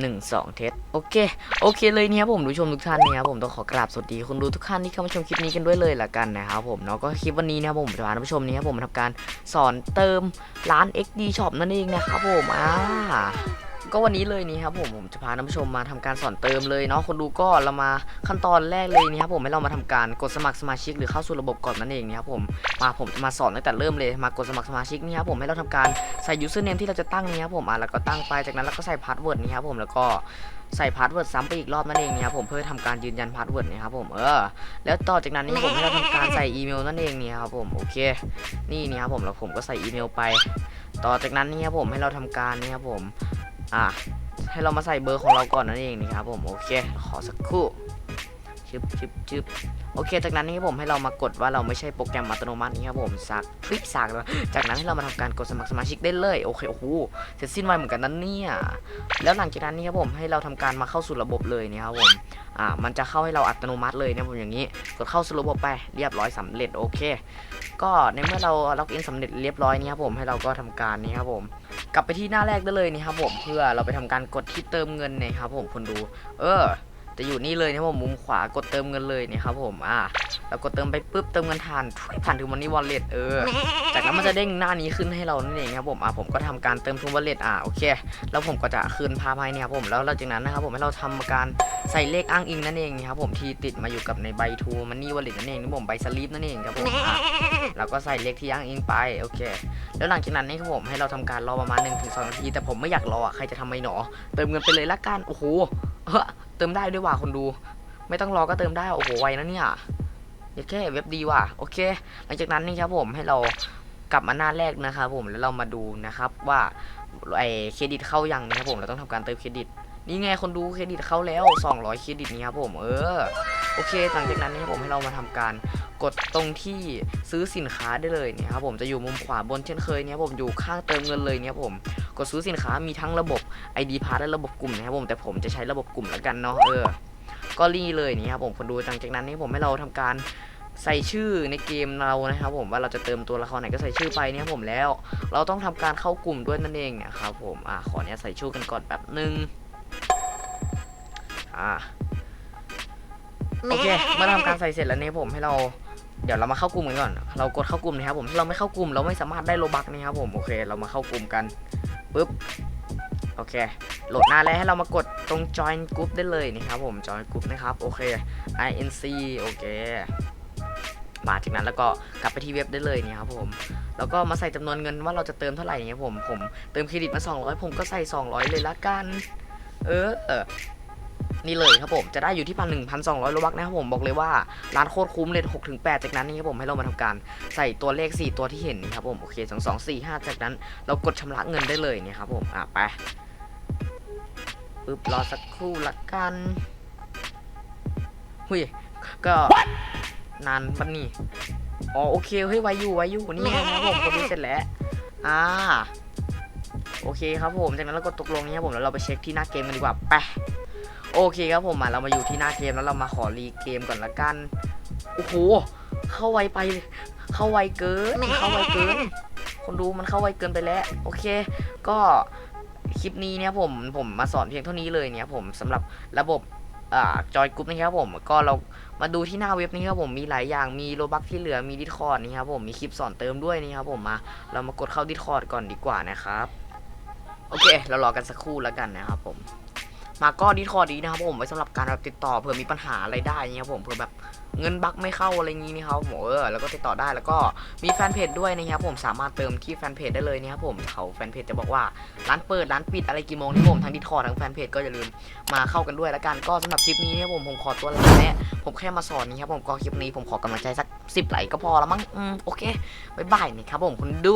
หนึ่งสองเทสโอเค โอเคเลยเนี่ยผมผู้ชมทุกท่านเนี่ยครับผมต้องขอกราบสวัสดีคุณดูทุกท่านที่เข้ามาชมคลิปนี้กันด้วยเลยละกันนะครับผมเนาะก็คลิปวันนี้นะครับผมจะพาท่านผู้ชมนี่ครับผมมาทำการสอนเติมร้าน XD Shop นั่นเองนะครับผมอ่า ก็วันนี้เลยนี่ครับผมผมจะพาท่านผู้ชมมาทำการสอนเติมเลยเนาะคนดูก็เรามาขั้นตอนแรกเลยนี่ครับผมให้เรามาทำการกดสมัครสมาชิกหรือเข้าสู่ระบบก่อนนั่นเองนี่ครับผมมาผมจะมาสอนตั้งแต่เริ่มเลยมากดสมัครสมาชิกนี่ครับผมให้เราทำการใส่ username ที่เราจะตั้งนี้ครับผมอะแล้วก็ตั้งไปจากนั้นเราก็ใส่ password นี้ครับผมแล้วก็ใส่ password ซ้ำไปอีกรอบนั่นเองนี่ครับผมเพื่อทำการยืนยัน password นะครับผมเออแล้วต่อจากนั้นนี่ผมให้เราทำการใส่อีเมลนั่นเองนี่ครับผมโอเค นี่นี่ครับผมแล้วผมก็ใส่อีเมลไป ต่อจากนั้นนี่ครับผมให้เราทำการนี่ครับผม อะให้เรามาใส่เบอร์ของเราก่อนนั่นเองนี่ครับผมโอเค ขอสักครู่ชึบชึบชึบโอเค จากนั้นนี่ผมให้เรามากดว่าเราไม่ใช่โปรแกรมอัตโนมัตินี่ครับผมสักคลิกสักแล้วจากนั้นให้เรามาทำการกดสมัครสมาชิกได้เลยโอเคโอ้โหเสร็จสิ้นไวเหมือนกันนั้นเนี่ยแล้วหลังจากนั้นนี่ครับผมให้เราทำการมาเข้าสู่ระบบเลยนี่ครับผมอ่ามันจะเข้าให้เราอัตโนมัติเลยเนี่ยผมอย่างนี้กดเข้าสู่ระบบไปเรียบร้อยสำเร็จโอเค ก็ในเมื่อเราล็อกอินสำเร็จเรียบร้อยนี่ครับผมให้เราก็ทำการนี่ครับผม กลับไปที่หน้าแรกได้เลยนี่ครับผมเพื่อเราไปทำการกดที่เติมเงินนี่ครับผมคนดู เออ จะอยู่นี่เลยนะครับผมมุมขวากดเติมเงินเลยนี่ครับผมอ่าเรากดเติมไปปุ๊บเติมเงินผ่านผ่านถึงมันนี่วอลเล็ตเออจากนั้นมันจะเด้งหน้านี้ขึ้นให้เรานั่นเองครับผมอะผมก็ทำการเติมทูวอลเล็ตอะโอเค แล้วผมก็จะคืนภาพให้เนี่ยครับผมแล้วหลังจากนั้นนะครับผมให้เราทำการใส่เลขอ้างอิงนั่นเองครับผมที่ติดมาอยู่กับในใบทูมันนี่วอลเล็ตนั่นเองนี่ผมใบสลิปนั่นเองครับผมอะเราก็ใส่เลขที่อ้างอิงไปโอเค แล้วหลังจากนั้นนี่ครับผมให้เราทำการรอประมาณ1นถึงสนาทีแต่ผมไม่อยากรออะใครจะทำไมหนอเติมเงินไปเลยละกันโอ้โห เติมได้ด้วยว่ะคนดู ไม่ต้องรอก็เติมได้โอ้โหไวนะเนี่ยอย่าแค่เว็บดีว่ะโอเค หลังจากนั้นนี่ครับผมให้เรากลับมาหน้าแรกนะครับผมแล้วเรามาดูนะครับว่าไอเครดิตเข้ายังนะครับผมเราต้องทำการเติมเครดิตนี่ไงคนดูเครดิตเข้าแล้ว 200 เครดิตนี่ครับผมเออ โอเคหลังจากนั้นนี่ครับผมให้เรามาทำการกดตรงที่ซื้อสินค้าได้เลยเนี่ยครับผมจะอยู่มุมขวาบนเช่นเคยเนี่ยครับผมอยู่ข้างเติมเงินเลยเนี่ยครับผมกดซื้อสินค้ามีทั้งระบบ ID p a s s และระบบกลุ่มนะครับผมแต่ผมจะใช้ระบบกลุ่มแล้วกันเนาะเออก็รีเลยนี่ครับผมคนดูหลังจากนั้นนี่ผมให้เราทำการใส่ชื่อในเกมเรานะครับผมว่าเราจะเติมตัวละครไหนก็ใส่ชื่อไปเนี่ยครับผมแล้ว เราต้องทำการเข้ากลุ่มด้วยนั่นเองนี่ยครับผมอะขอเนี้ยใส่ชื่อกันก่อนแป๊บหนึ่งอ่า โอเคเมื่อทำการใส่เสร็จแล้วเนี่ยผมให้เราเดี๋ยวเรามาเข้ากลุ่มกันก่อน เรากดเข้ากลุ่มนะครับผมถ้าเราไม่เข้ากลุ่มเราไม่สามารถได้โลบักนะครับผมโอเค เรามาเข้ากลุ่มกันปึ๊บโอเคโหลดหน้าแล้วให้เรามากดตรง join group ได้เลยนี่ครับผม join group นะครับโอเค inc โอเคมาจากนั้นแล้วก็กลับไปที่เว็บได้เลยนี่ครับผม แล้วก็มาใส่จำนวนเงินว่าเราจะเติมเท่าไหร่เนี่ยผม ผมเติมเครดิตมา 200 ผมก็ใส่ 200 เลยละกัน เออเออ นี่เลยครับผมจะได้อยู่ที่พันหนึ่งพันสองร้อยโลบักนะครับผมบอกเลยว่าร้านโคตรคุ้มเลยหกถึงแปดจากนั้นนี่ครับผมให้เรามาทำการใส่ตัวเลข 4 ตัวที่เห็นนี่ครับผมโอเคสองสองสี่ห้าจากนั้น เรากดชำระเงินได้เลยเนี่ยครับผมอะไปปึ๊บรอสักครู่ละกันหุยก็นานปันนี่อ๋อโอเคเฮ้ยไวอยู่ไวอยู่นี่ไงนะครับผมกดดูเสร็จแล้วอ่าโอเคครับผมจากนั้นเราก็ตกลงนี่ครับผมแล้วเราไปเช็คที่หน้าเกมกันดีกว่าไป โอเคครับผมมาเรามาอยู่ที่หน้าเกมแล้วเรามาขอรีเกมก่อนละกัน โอ้โห เข้าไวไป เข้าไวเกิน เข้าไวเกิน คนดูมันเข้าไวเกินไปแล้ว โอเค ก็คลิปนี้เนี่ยผมผมมาสอนเพียงเท่านี้เลยเนี่ยผมสำหรับระบบอ่าจอยกรุ๊ปนะครับผม ก็เรามาดูที่หน้าเว็บนี้ครับผมมีหลายอย่างมีโลบักที่เหลือมีดิสคอร์ดนี่ครับผมมีคลิปสอนเติมด้วยนี่ครับผมมาเรามากดเข้าดิสคอร์ดก่อนดีกว่านะครับ โอเค เรารอกันสักครู่แล้วกันนะครับผม มาก็ดิสคอร์ดนี้นะครับผมไว้สำหรับการแบบติดต่อเผื่อมีปัญหาอะไรได้เนี่ยครับผมเผื่อแบบเงินบักไม่เข้าอะไรงี้นี่ครับผมเออแล้วก็ติดต่อได้แล้วก็มีแฟนเพจด้วยนะครับผมสามารถเติมที่แฟนเพจได้เลยนะครับผมเขาแฟนเพจจะบอกว่าร้านเปิดร้านปิดอะไรกี่โมงที่ผมทั้งดิสคอร์ดทั้งแฟนเพจก็อย่าลืมมาเข้ากันด้วยแล้วกันก็สำหรับคลิปนี้นะครับผมผมขอตัวลาแล้วผมแค่มาสอนนี่ครับผมก็คลิปนี้ผมขอกำลังใจสัก10ไหลก็พอแล้วมั้งอืมโอเคบ๊ายบายนี่ครับผมคุณดู